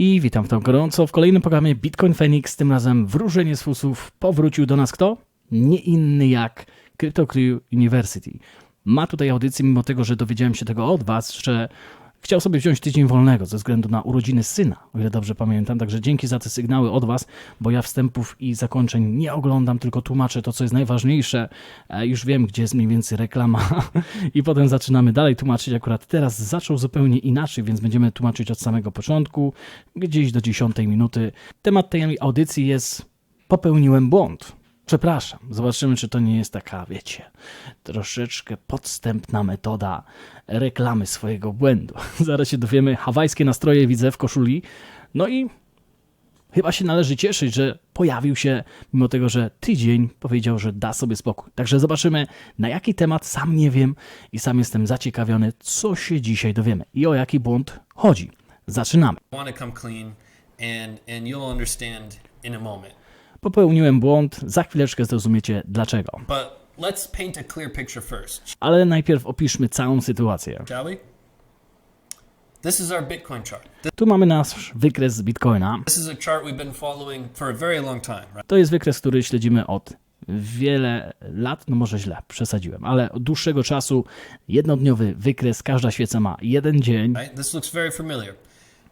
I witam w tą gorąco w kolejnym programie Bitcoin Phoenix. Tym razem wróżenie z fusów powrócił do nas kto? Nie inny jak Crypto Crew University. Ma tutaj audycję, mimo tego, że dowiedziałem się tego od Was, że chciał sobie wziąć tydzień wolnego ze względu na urodziny syna, o ile dobrze pamiętam. Także dzięki za te sygnały od Was, bo ja wstępów i zakończeń nie oglądam, tylko tłumaczę to, co jest najważniejsze. E, Już wiem, gdzie jest mniej więcej reklama i potem zaczynamy dalej tłumaczyć. Akurat teraz zaczął zupełnie inaczej, więc będziemy tłumaczyć od samego początku, gdzieś do 10 minuty. Temat tej audycji jest popełniłem błąd. Przepraszam, zobaczymy, czy to nie jest taka, wiecie, troszeczkę podstępna metoda reklamy swojego błędu. Zaraz się dowiemy. Hawajskie nastroje widzę w koszuli. No i chyba się należy cieszyć, że pojawił się, mimo tego, że tydzień powiedział, że da sobie spokój. Także zobaczymy, na jaki temat sam nie wiem i sam jestem zaciekawiony, co się dzisiaj dowiemy i o jaki błąd chodzi. Zaczynamy. come clean and and you'll understand in a moment Popełniłem błąd, za chwileczkę zrozumiecie dlaczego. Ale najpierw opiszmy całą sytuację. this is our bitcoin chart. Th- Tu mamy nasz wykres Bitcoina. this is a chart we've been following for a very long time right? To jest wykres, który śledzimy od wiele lat, no może źle, przesadziłem, ale od dłuższego czasu jednodniowy wykres, każda świeca ma jeden dzień. right? This looks very familiar.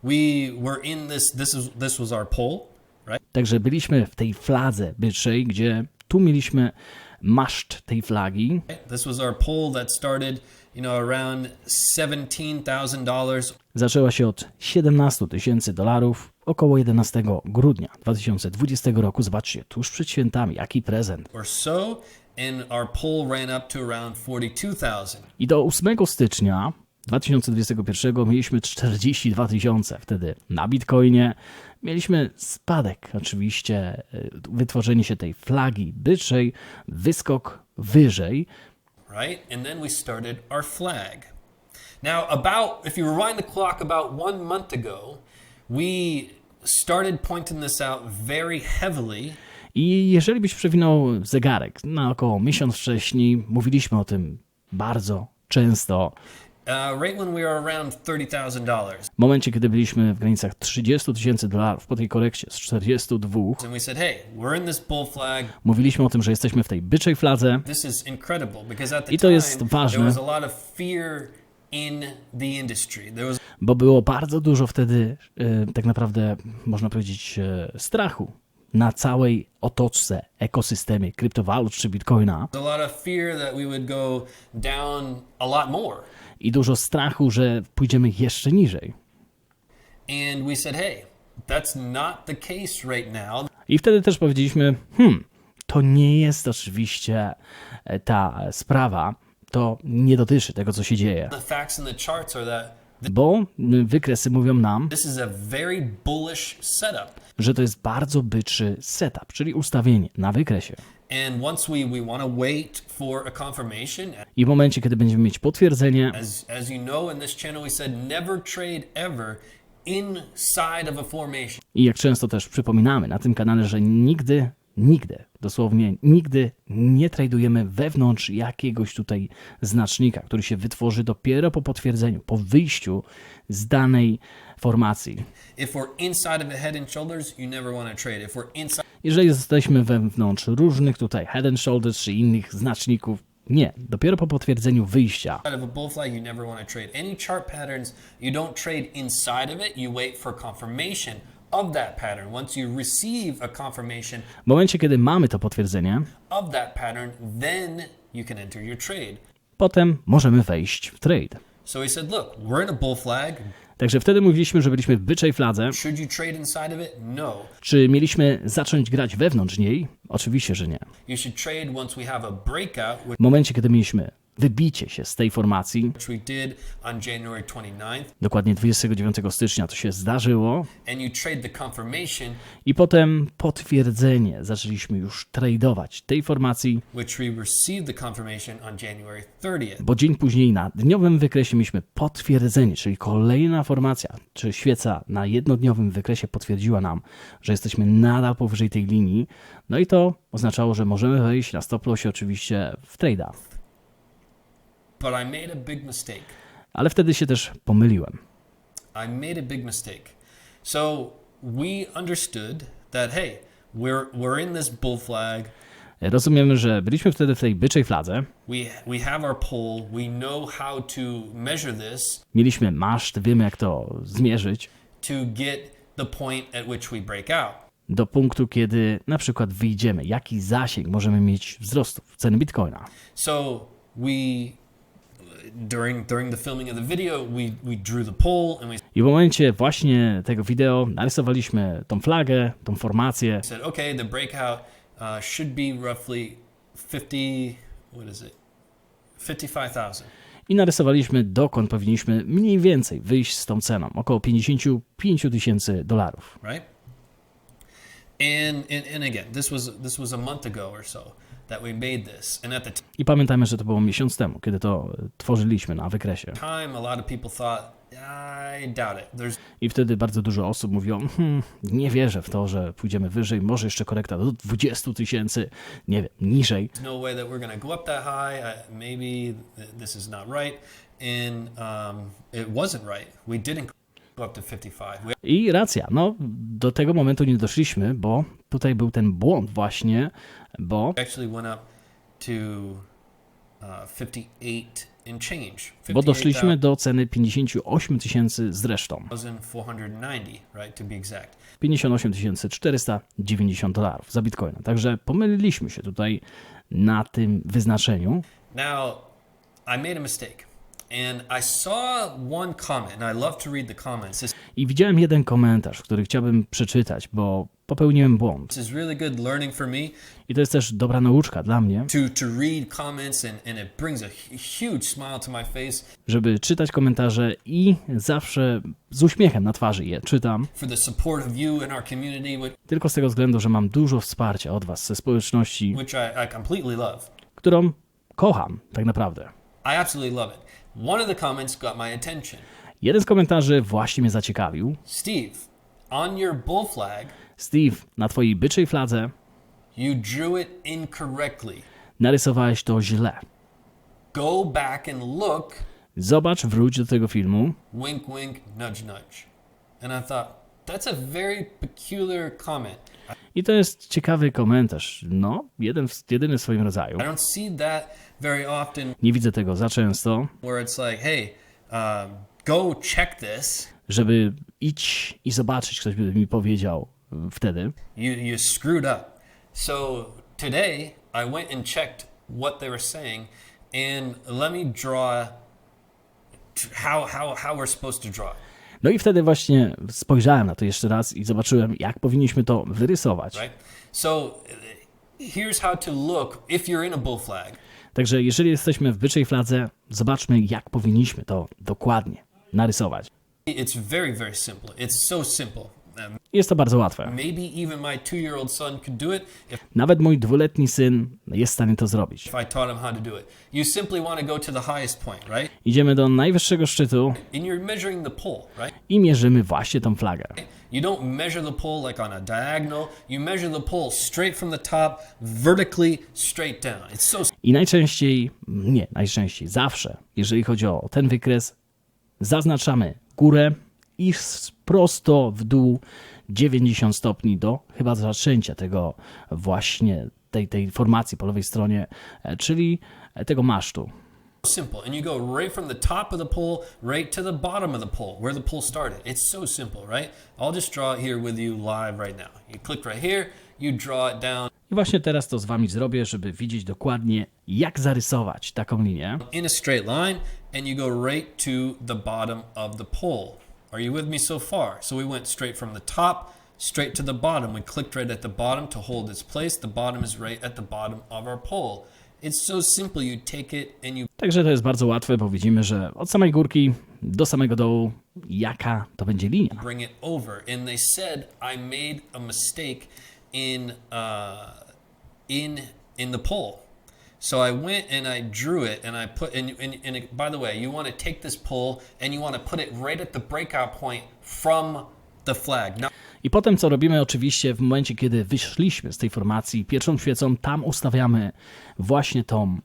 We were in this this is this was our right Także byliśmy w tej fladze byczej, gdzie tu mieliśmy maszt tej flagi. this was our that started you know around $17000 Zaczęła się od 17 tysięcy dolarów około 11 grudnia 2020 roku. Zobaczcie, tuż przed świętami, jaki prezent. or so and our ran up to around 42000 I do 8 stycznia 2021 mieliśmy 42 tysiące wtedy na Bitcoinie. Mieliśmy spadek, oczywiście, y, wytworzenie się tej flagi byczej, wyskok wyżej. right? And then we started our flag. Now, about, if you rewind the clock about one month ago, we started pointing this out very heavily. I jeżeli byś przewinął zegarek na około miesiąc wcześniej, mówiliśmy o tym bardzo często. Uh, right when we were around $30,000. W momencie, kiedy byliśmy w granicach 30 tysięcy dolarów po tej korekcie z 42, And we said, hey, we're in this bull flag. mówiliśmy o tym, że jesteśmy w tej byczej fladze. I to jest ważne. bo było bardzo dużo wtedy, e, tak naprawdę można powiedzieć, e, strachu na całej otoczce, ekosystemie kryptowalut czy bitcoina i dużo strachu, że pójdziemy jeszcze niżej. And. I wtedy też powiedzieliśmy, hmm, to nie jest oczywiście e, ta sprawa, to nie dotyczy tego, co się dzieje, The facts in the charts are that bo m, wykresy mówią nam, że to jest bardzo byczszy setup, czyli ustawienie na wykresie. I w momencie, kiedy będziemy mieć potwierdzenie. I jak często też przypominamy na tym kanale, że nigdy, nigdy, dosłownie nigdy nie tradujemy wewnątrz jakiegoś tutaj znacznika, który się wytworzy dopiero po potwierdzeniu, po wyjściu z danej formacji. Jeżeli jesteśmy wewnątrz różnych tutaj head and shoulders czy innych znaczników, nie, dopiero po potwierdzeniu wyjścia. W momencie, kiedy mamy to potwierdzenie, of that pattern, then you can enter your trade. potem możemy wejść w trade. So he said, look, we're in a bull flag. Także wtedy mówiliśmy, że byliśmy w byczej fladze. Should you trade inside of it? No. Czy mieliśmy zacząć grać wewnątrz niej? Oczywiście, że nie. You should trade once we have a breakout, W momencie, kiedy mieliśmy wybicie się z tej formacji, which we did on January 29th, dokładnie 29 stycznia to się zdarzyło, i potem potwierdzenie. Zaczęliśmy już tradować tej formacji, which we received the confirmation on January 30th. bo dzień później na dniowym wykresie mieliśmy potwierdzenie, czyli kolejna formacja, czy świeca na jednodniowym wykresie potwierdziła nam, że jesteśmy nadal powyżej tej linii. No i to oznaczało, że możemy wejść na stop lossie oczywiście w trade'a. But I made a big mistake. Ale wtedy się też pomyliłem. I made a big mistake. So we understood that hey, we're we're in this bull flag. Rozumiemy, że byliśmy wtedy w tej byczej fladze, We we have our pole. We know how to measure this mieliśmy maszt, wiemy jak to zmierzyć, do punktu, kiedy na przykład wyjdziemy, jaki zasięg możemy mieć wzrostów ceny bitcoina. So we during during the filming of the video, we we drew the pole and we I w momencie właśnie tego wideo narysowaliśmy tą flagę, tą formację said, okay, the breakout uh, should be roughly 50. What is it? Fifty-five thousand. i narysowaliśmy dokąd powinniśmy mniej więcej wyjść z tą ceną, około 55 tysięcy dolarów. right? And, and and again, this was this was a month ago or so I pamiętajmy, że to było miesiąc temu, kiedy to tworzyliśmy na wykresie. time, a lot of people thought, I doubt it. There's I wtedy bardzo dużo osób mówiło, hmm, nie wierzę w to, że pójdziemy wyżej, może jeszcze korekta do 20 tysięcy, nie wiem, niżej. I, maybe th- this is not right, and it wasn't right. We didn't go up to 55. We I racja, no do tego momentu nie doszliśmy, bo tutaj był ten błąd właśnie, bo actually went up to uh, 58 and change. bo doszliśmy do ceny 58 tysięcy zresztą. 58,490, right, to be exact. 58 490 dolarów za bitcoina. Także pomyliliśmy się tutaj na tym wyznaczeniu. Now, I made a mistake. I widziałem jeden komentarz, który chciałbym przeczytać, bo popełniłem błąd. I to jest też dobra nauczka dla mnie, żeby czytać komentarze i zawsze z uśmiechem na twarzy je czytam. Tylko z tego względu, że mam dużo wsparcia od Was ze społeczności, którą kocham tak naprawdę. I absolutely love it. One of the comments got my attention. Jeden z komentarzy właśnie mnie zaciekawił. Steve, on your bull flag, Steve, na Twojej byczej fladze you drew it incorrectly. narysowałeś to źle. Go back and look Zobacz, wróć do tego filmu wink, wink, nudge, nudge. And I thought, that's a very peculiar comment. I to jest ciekawy komentarz. No, jeden, w- jedyny w swoim rodzaju. Nie widzę tego za często, where it's like, hey, um, go check this. żeby idź i zobaczyć, ktoś by mi powiedział y, wtedy. You, you screwed up. So today I went and checked what they were saying, and let me draw how, how, how we're supposed to draw No i wtedy właśnie spojrzałem na to jeszcze raz i zobaczyłem, jak powinniśmy to wyrysować. right? So here's how to look if you're in a bull flag. Także jeżeli jesteśmy w byczej fladze, zobaczmy, jak powinniśmy to dokładnie narysować. It's very, very simple. It's so simple. Jest to bardzo łatwe. Nawet mój dwuletni syn jest w stanie to zrobić. Idziemy do najwyższego szczytu i mierzymy właśnie tą flagę. You don't measure the pole like on a diagonal. You measure the pole straight from the top, vertically straight down. It's so I najczęściej, nie, najczęściej, zawsze, jeżeli chodzi o ten wykres, zaznaczamy górę i prosto w dół 90 stopni do chyba zaczęcia tego właśnie, tej, tej formacji po lewej stronie, e, czyli e, tego masztu. simple. And you go right from the top of the pole right to the bottom of the pole, where the pole started. It's so simple, right? I'll just draw it here with you live right now. You click right here, you draw it down I właśnie teraz to z wami zrobię, żeby widzieć dokładnie, jak zarysować taką linię. in a straight line, and you go right to the bottom of the pole. Are you with me so far? So we went straight from the top, straight to the bottom. We clicked right at the bottom to hold its place. The bottom is right at the bottom of our pole. It's so simple. You take it and you Także to jest bardzo łatwe, bo widzimy, że od samej górki do samego dołu, jaka to będzie linia. bring it over. And they said I made a mistake in uh, in in the pole. So I went and I drew it and I put and, and, and it, by the way, you want to take this pole and you want to put it right at the breakout point from the flag. Now, I potem co robimy oczywiście w momencie, kiedy wyszliśmy z tej formacji pierwszą świecą, tam ustawiamy właśnie tą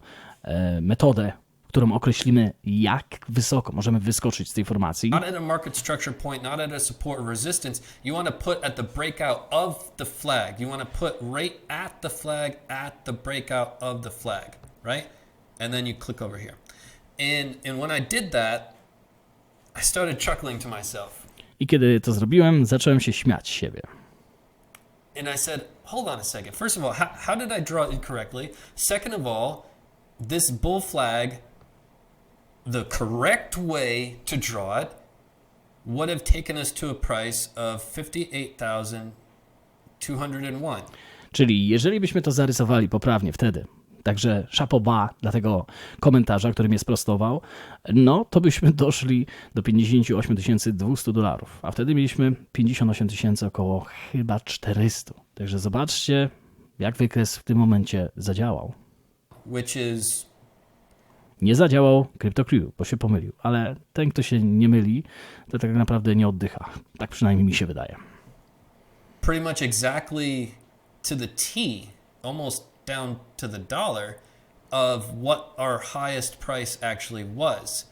e, metodę, którą określimy, jak wysoko możemy wyskoczyć z tej formacji. not at a market structure point, not at a support or resistance. You want to put at the breakout of the flag. You want to put right at the flag, at the breakout of the flag, right? And then you click over here. And and when I did that, I started chuckling to myself. I kiedy to zrobiłem, zacząłem się śmiać z siebie. And I said, hold on a second. First of all, how, how did I draw it incorrectly? Second of all, this bull flag, the correct way to draw it would have taken us to a price of 58,201. Czyli jeżeli byśmy to zarysowali poprawnie wtedy, także szapoba dla tego komentarza, który mnie sprostował, no to byśmy doszli do 58 200 dolarów, a wtedy mieliśmy 58 tysięcy około chyba 400. Także zobaczcie, jak wykres w tym momencie zadziałał. which is Nie zadziałał CryptoCrew, bo się pomylił, ale ten, kto się nie myli, to tak naprawdę nie oddycha. Tak przynajmniej mi się wydaje. pretty much exactly to the T, almost down to the dollar, of what our highest price actually was.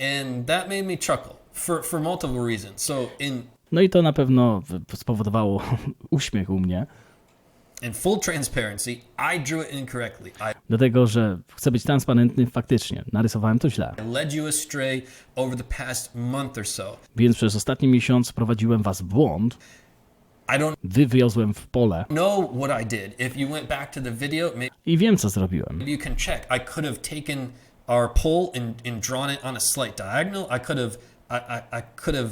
And that made me chuckle for, for multiple reasons. So, in, No i to na pewno spowodowało uśmiech u mnie, in full transparency, I drew it incorrectly. I dlatego że chcę być transparentny faktycznie. Narysowałem to źle. I led you astray over the past month or so. Więc przez ostatni miesiąc prowadziłem was w błąd, I don't wywiozłem w pole know what I did. If you went back to the video, maybe i wiem, co zrobiłem. you can check. I could have taken our pole and, and drawn it on a slight diagonal. I could have I, I, I could have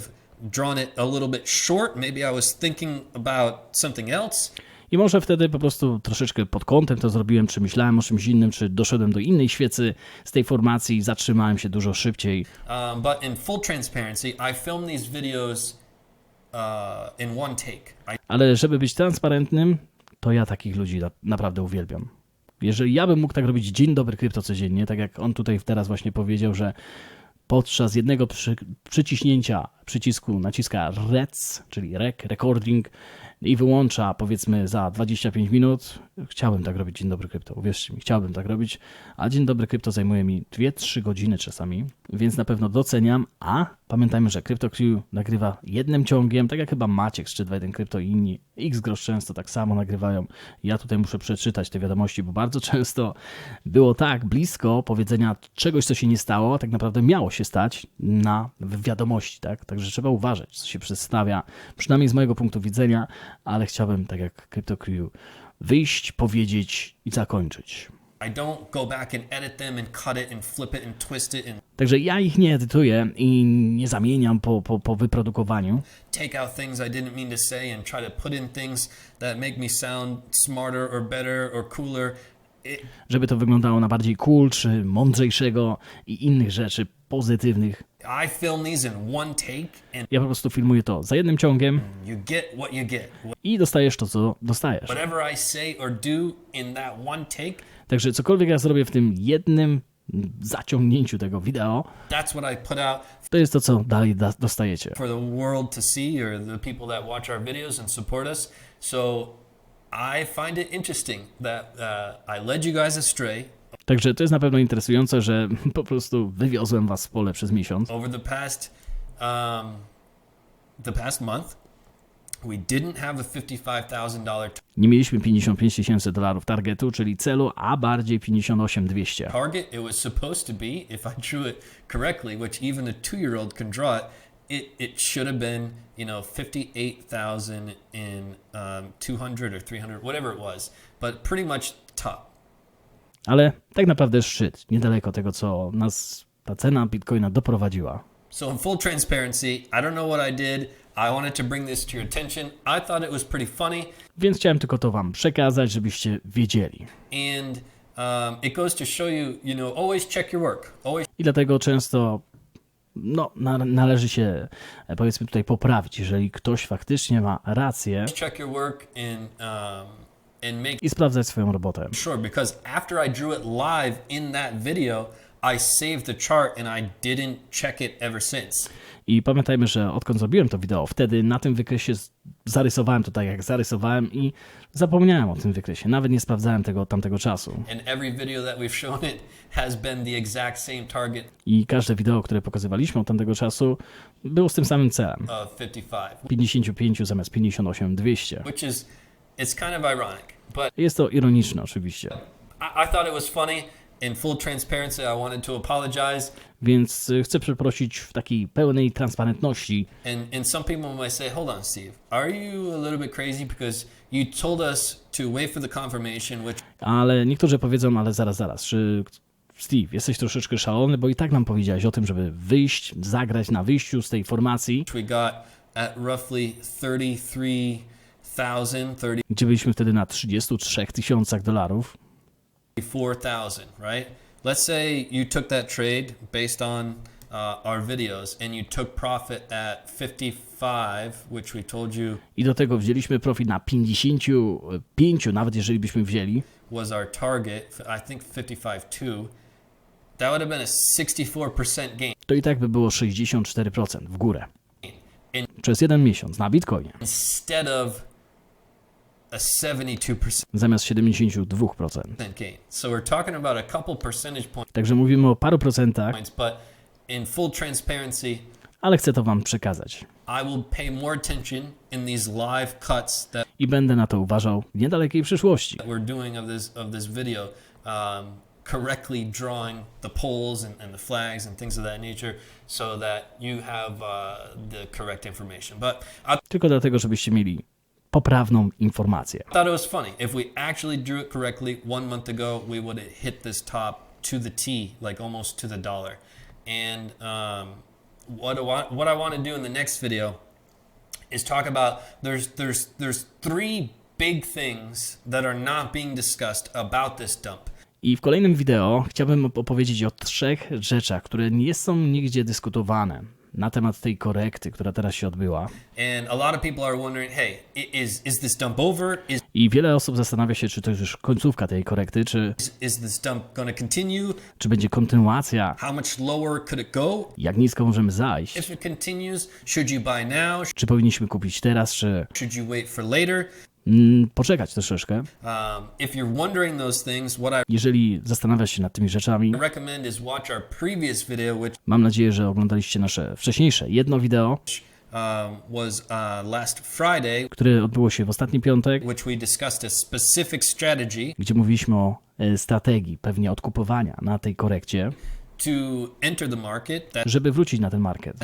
drawn it a little bit short. Maybe I was thinking about something else. I może wtedy po prostu troszeczkę pod kątem to zrobiłem, czy myślałem o czymś innym, czy doszedłem do innej świecy z tej formacji i zatrzymałem się dużo szybciej. Um, but in full transparency, I filmed these videos uh, in one take. I Ale żeby być transparentnym, to ja takich ludzi na, naprawdę uwielbiam. Jeżeli ja bym mógł tak robić dzień dobry krypto codziennie, tak jak on tutaj teraz właśnie powiedział, że podczas jednego przy, przyciśnięcia przycisku naciska REC, czyli REC, recording i wyłącza powiedzmy za 25 minut, chciałbym tak robić dzień dobry krypto, uwierzcie mi, chciałbym tak robić, a dzień dobry krypto zajmuje mi 2-3 godziny czasami, więc na pewno doceniam, a pamiętajmy, że CryptoCrew nagrywa jednym ciągiem, tak jak chyba Maciek z 321 Krypto i inni, Xgross często tak samo nagrywają. Ja tutaj muszę przeczytać te wiadomości, bo bardzo często było tak blisko powiedzenia czegoś, co się nie stało, a tak naprawdę miało się stać na wiadomości, tak? Także trzeba uważać, co się przedstawia, przynajmniej z mojego punktu widzenia, ale chciałbym, tak jak CryptoCrew, wyjść, powiedzieć i zakończyć. I don't go back and edit them and cut it and flip it and twist it and Także ja ich nie edytuję i nie zamieniam po, po, po wyprodukowaniu. take out things I didn't mean to say and try to put in things that make me sound smarter or better or cooler. It, żeby to wyglądało na bardziej cool, czy mądrzejszego i innych rzeczy pozytywnych. I film these in one take and Ja po prostu filmuję to za jednym ciągiem you get what you get. i dostajesz to, co dostajesz. Whatever I say or do in that one take, Także cokolwiek ja zrobię w tym jednym zaciągnięciu tego wideo, to jest to, co dalej da- dostajecie. for the world to see or the people that watch our videos and support us. So I find it interesting that uh, I led you guys astray Także to jest na pewno interesujące, że po prostu wywiozłem was w pole przez miesiąc. over the past um, the past month. Nie mieliśmy 55 tysięcy dolarów targetu, czyli celu, a bardziej 58 200. target. It was supposed to be, if I drew it correctly, which even a two-year-old can draw it. It, it should have been, you know, fifty-eight thousand in um, two hundred or three hundred, whatever it was, but pretty much top. Ale tak naprawdę szczyt, niedaleko tego, co nas ta cena bitcoina doprowadziła. So, in full transparency, I don't know what I did. I wanted to bring this to your attention. I thought it was pretty funny, Więc chciałem tylko to wam przekazać, żebyście wiedzieli. and um, it goes to show you, you know, always check your work. Always I dlatego często no, na, należy się e, powiedzmy tutaj poprawić, jeżeli ktoś faktycznie ma rację check your work and um, and make i sprawdzać swoją robotę. sure because after I drew it live in that video, I saved the chart and I didn't check it ever since. I pamiętajmy, że odkąd zrobiłem to wideo, wtedy na tym wykresie zarysowałem to tak, jak zarysowałem i zapomniałem o tym wykresie. Nawet nie sprawdzałem tego od tamtego czasu. I każde wideo, które pokazywaliśmy od tamtego czasu, było z tym samym celem. of 55, 55 zamiast 58 200. which is, it's kind of ironic. But Jest to ironiczne oczywiście. I thought it was funny. In full transparency, I wanted to apologize. Więc y, chcę przeprosić w takiej pełnej transparentności. And, and some people might say, hold on, Steve, are you a little bit crazy because you told us to wait for the confirmation, which Ale niektórzy powiedzą, ale zaraz, zaraz, czy Steve, jesteś troszeczkę szalony, bo i tak nam powiedziałeś o tym, żeby wyjść, zagrać na wyjściu z tej formacji, we got at roughly 33,000, gdzie byliśmy wtedy na 33 tysiącach dolarów. 34,000, right? Let's say you took that trade based on uh, our videos and you took profit at 55, which we told you I do tego wzięliśmy profit na 55, nawet jeżeli byśmy wzięli, was our target, I think 55.2, that would have been a 64% gain to i tak by było 64% w górę. in, Przez jeden miesiąc na Bitcoinie, instead of couple percentage Także mówimy o paru procentach, ale chcę to wam przekazać. I będę na to uważał w niedalekiej przyszłości. um, correctly drawing the polls and, and the flags and things of that nature, so that you have uh, the correct information. But I Tylko dlatego, żebyście mieli poprawną informację. thought it was funny. If we actually drew it correctly one month ago, we would have hit this top to the T, like almost to the dollar. And um, what do I, what I want to do in the next video is talk about there's there's there's three big things that are not being discussed about this dump. I w kolejnym wideo chciałbym opowiedzieć o trzech rzeczach, które nie są nigdzie dyskutowane na temat tej korekty, która teraz się odbyła. Hey, i- is is this dump over? Is I wiele osób zastanawia się, czy to już końcówka tej korekty, czy, is this dump going to continue? czy będzie kontynuacja, jak nisko możemy zajść, czy powinniśmy kupić teraz, czy Mm, poczekać troszeczkę. Um, Jeżeli zastanawiasz się nad tymi rzeczami, mam nadzieję, że oglądaliście nasze wcześniejsze jedno wideo, um, uh, które odbyło się w ostatni piątek, gdzie mówiliśmy o e, strategii pewnie odkupowania na tej korekcie, żeby wrócić na ten market.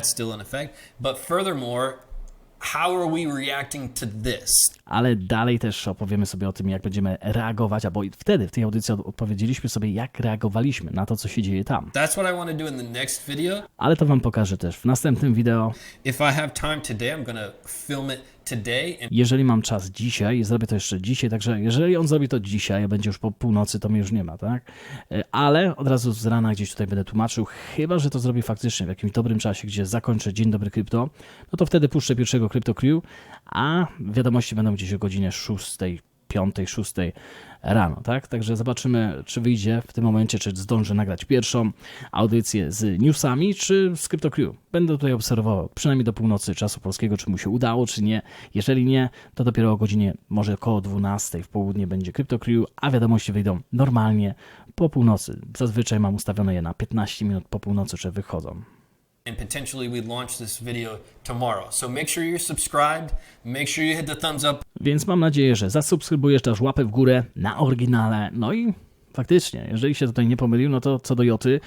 How are we reacting to this? Ale dalej też opowiemy sobie o tym, jak będziemy reagować, albo wtedy w tej audycji od- odpowiedzieliśmy sobie, jak reagowaliśmy na to, co się dzieje tam. That's what I want to do in the next video. Ale to wam pokażę też w następnym wideo. If I have time today, I'm to film it Jeżeli mam czas dzisiaj, zrobię to jeszcze dzisiaj, także jeżeli on zrobi to dzisiaj, a będzie już po północy, to mnie już nie ma, tak? E, Ale od razu z rana gdzieś tutaj będę tłumaczył, chyba, że to zrobię faktycznie w jakimś dobrym czasie, gdzie zakończę Dzień Dobry Krypto, no to wtedy puszczę pierwszego Crypto Crew, a wiadomości będą gdzieś o godzinie 6, 5, 6 rano, tak? Także zobaczymy, czy wyjdzie w tym momencie, czy zdążę nagrać pierwszą audycję z newsami, czy z Crypto Crew. Będę tutaj obserwował, przynajmniej do północy czasu polskiego, czy mu się udało, czy nie. Jeżeli nie, to dopiero o godzinie może około 12 w południe będzie Crypto Crew, a wiadomości wyjdą normalnie po północy. Zazwyczaj mam ustawione je na 15 minut po północy, że wychodzą. And potentially we launch this video tomorrow. So make sure you're subscribed. Make sure you hit the thumbs up. Więc mam nadzieję, że zasubskrybujesz też łapę w górę na oryginale. No i faktycznie, jeżeli się tutaj nie pomylił, no to co do Joty,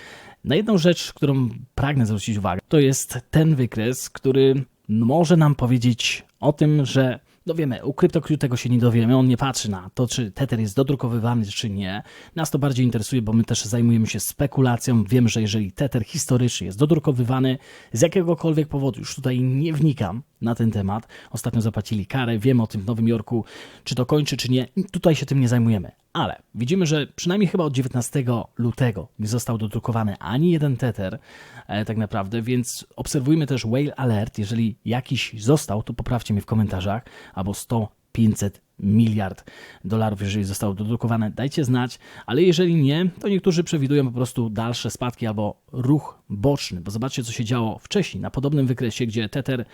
na jedną rzecz, którą pragnę zwrócić uwagę, to jest ten wykres, który może nam powiedzieć o tym, że no wiemy, u CryptoCrew tego się nie dowiemy, on nie patrzy na to, czy Tether jest dodrukowywany, czy nie. Nas to bardziej interesuje, bo my też zajmujemy się spekulacją. Wiem, że jeżeli Tether historycznie jest dodrukowywany z jakiegokolwiek powodu, już tutaj nie wnikam na ten temat. Ostatnio zapłacili karę, wiem o tym w Nowym Jorku, czy to kończy, czy nie. Tutaj się tym nie zajmujemy. Ale widzimy, że przynajmniej chyba od 19 lutego nie został dodrukowany ani jeden Tether, e, tak naprawdę, więc obserwujmy też Whale Alert. Jeżeli jakiś został, to poprawcie mnie w komentarzach, albo 100 500 miliard dolarów, jeżeli zostało dodrukowane. Dajcie znać, ale jeżeli nie, to niektórzy przewidują po prostu dalsze spadki albo ruch boczny, bo zobaczcie, co się działo wcześniej na podobnym wykresie, gdzie Tether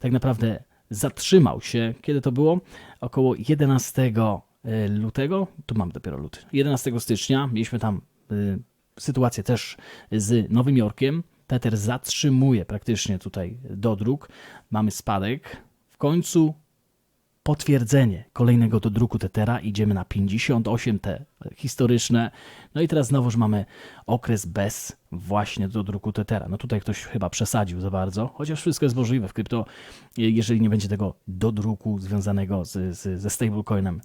tak naprawdę zatrzymał się, kiedy to było? Około 11 e, lutego, tu mam dopiero luty, 11 stycznia, mieliśmy tam y, sytuację też z Nowym Jorkiem. Tether zatrzymuje praktycznie tutaj dodruk, mamy spadek. W końcu potwierdzenie kolejnego dodruku Tethera. Idziemy na 58 te historyczne. No i teraz znowuż mamy okres bez właśnie dodruku Tethera. No tutaj ktoś chyba przesadził za bardzo, chociaż wszystko jest możliwe w krypto, jeżeli nie będzie tego dodruku związanego z, z, ze stablecoinem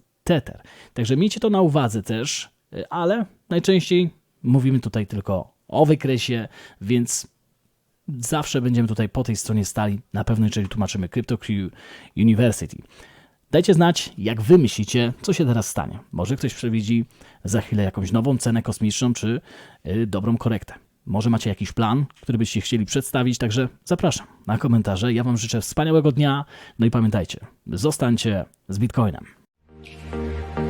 Także miejcie to na uwadze też, ale najczęściej mówimy tutaj tylko o wykresie, więc zawsze będziemy tutaj po tej stronie stali, na pewno jeżeli tłumaczymy CryptoQ University. Dajcie znać, jak wy myślicie, co się teraz stanie. Może ktoś przewidzi za chwilę jakąś nową cenę kosmiczną, czy y, dobrą korektę. Może macie jakiś plan, który byście chcieli przedstawić, także zapraszam na komentarze. Ja wam życzę wspaniałego dnia, no i pamiętajcie, zostańcie z Bitcoinem. Música